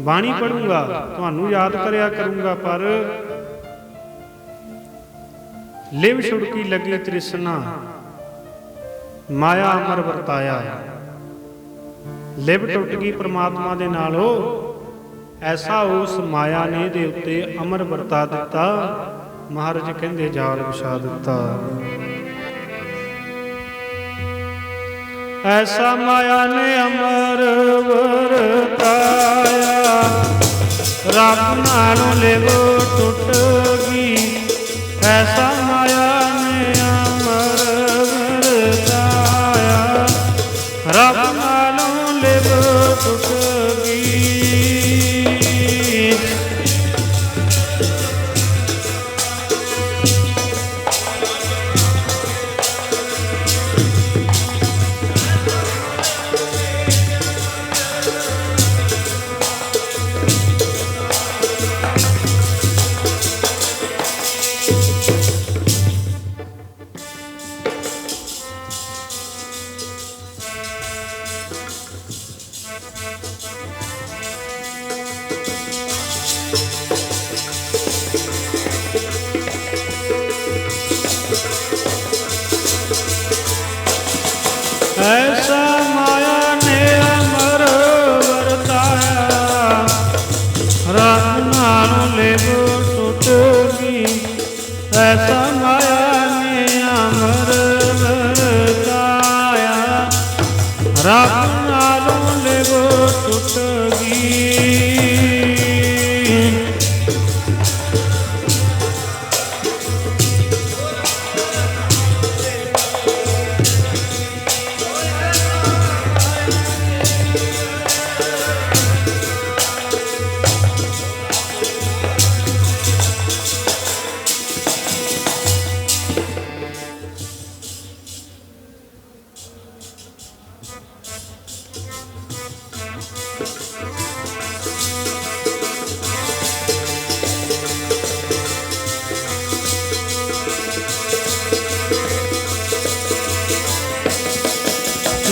ਬਾਣੀ ਪੜੂੰਗਾ ਤੁਹਾਨੂੰ ਯਾਦ ਕਰਿਆ ਕਰੂੰਗਾ, ਪਰ ਲਿਵ ਛੁੜਕੀ ਲੱਗੀ ਤ੍ਰਿਸ਼ਨਾ, ਮਾਇਆ ਅਮਰ ਵਰਤਾਇਆ। ਲਿਵ ਟੁੱਟ ਗਈ ਪ੍ਰਮਾਤਮਾ ਦੇ ਨਾਲੋਂ, ਐਸਾ ਉਸ ਮਾਇਆ ਨੇ ਦੇ ਉੱਤੇ ਅਮਰ ਵਰਤਾ ਦਿੱਤਾ, ਮਹਾਰਾਜ ਕਹਿੰਦੇ ਜਾਲ ਵਿਛਾ ਦਿੱਤਾ। ਐਸਾ ਮਾਇਆ ਨੇ ਅਮਰ ਵਰਤਾਇਆ। ਰੱਬ ਨਾਲੋਂ ਲਿਵ ਟੁੱਟ ਗਈ। ਐਸਾ ਐਸਾ ਸਮਾਇਆ ਮਾਇਆ ਨੇ ਅਮਰ ਵਰਤਾਇਆ ਰਾਤ ਨਾਲ ਲਿਵ ਟੁੱਟ ਗਈ।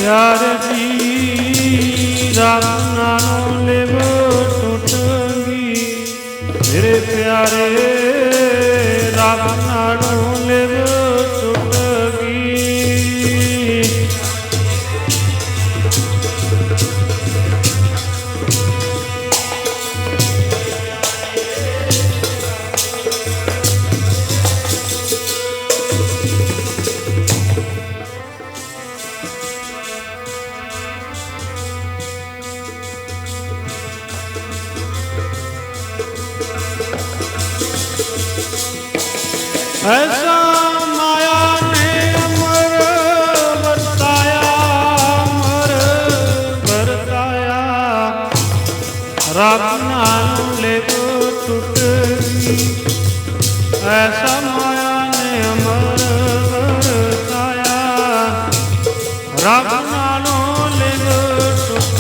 ਪਿਆਰ ਜੀ ਰੱਬ ਨਾਲੋਂ ਲਿਵ ਟੁੱਟ ਗਈ। ਮੇਰੇ ਪਿਆਰੇ ਰੱਬ ਐਸਾ ਮਾਇਆ ਨੇ ਅਮਰ ਵਰਤਾਇਆ ਅਮਰ ਵਰਤਾਇਆ ਰੱਬ ਨਾਲ ਲਿਵ ਟੁੱਟ ਐਸਾ ਮਾਇਆ ਨੇ ਅਮਰ ਵਰਤਾਇਆ ਰੱਬ ਨਾਲੋਂ ਲਿਵ ਟੁੱਟ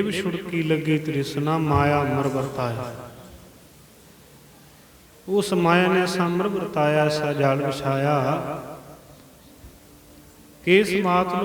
ਲਿਵ ਛੁੜਕੀ ਲੱਗੀ ਤ੍ਰਿਸ਼ਨਾ ਮਾਇਆ ਅਮਰ ਵਰਤਾਇਆ। ਉਸ ਮਾਇਆ ਨੇ ਸਮਰ ਵਰਤਾਇਆ ਐਸਾ ਜਾਲ ਵਿਛਾਇਆ। ਕੇਸ ਮਾਤ ਨੂੰ